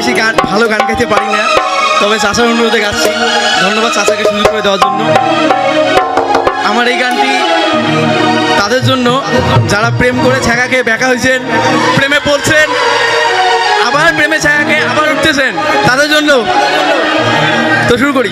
বেশি গান, ভালো গান গাইতে পারি না। তবে চাচার অনুরোধে গাচ্ছি। ধন্যবাদ চাচাকে সুযোগ করে দেওয়ার জন্য। আমার এই গানটি তাদের জন্য, যারা প্রেম করে ছ্যাঁকাকে ব্যাকা হয়েছেন, প্রেমে পড়ছেন, আবার প্রেমে ছায়াকে আবার উঠতেছেন, তাদের জন্য তো শুরু করি।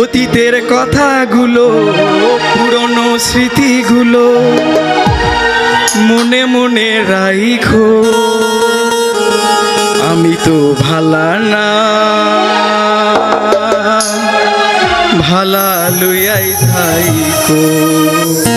অতীতের কথাগুলো, পুরনো স্মৃতিগুলো মনে মনে রাইখো। আমি তো ভালা না। ভালা লুয়াই থাইকো।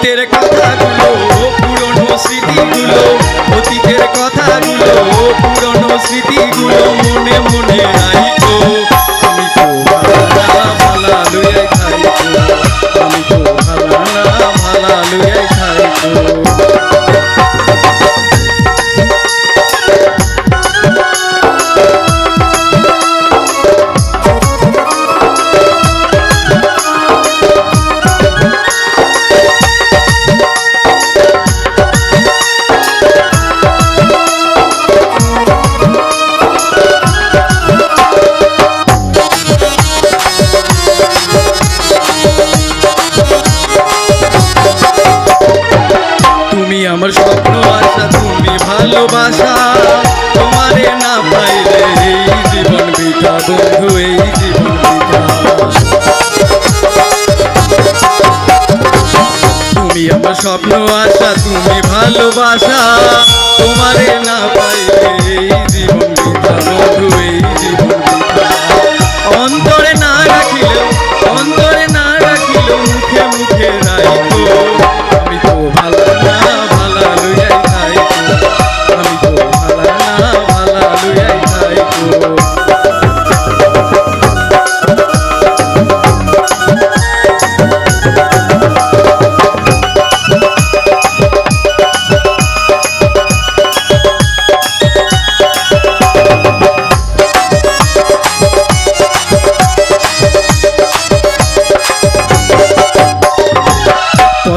অতীতের কথাগুলো ভালোবাসা তোমারে না পাইলে এই জীবন বন্ধু, এই জীবন তুমি আমার স্বপ্ন আশা, তুমি ভালোবাসা, তোমারে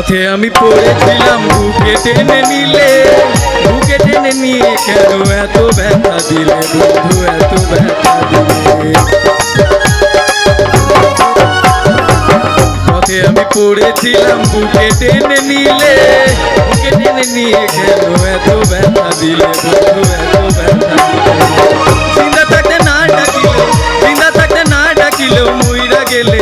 পথে আমি পড়েছিলাম, বুকে টেনে নিলে, বুকে টেনে নিয়ে কেন এত ব্যথা দিলে? বন্ধু, এত ব্যথা দিলে। পথে আমি পড়েছিলাম, বুকে টেনে নিলে, বুকে টেনে নিয়ে কেন এত ব্যথা দিলে? বন্ধু, এত ব্যথা দিলে। চিন্তা থাকতে না ডাকিল চিন্তা থাকতে না ডাকিল মইরা গেলে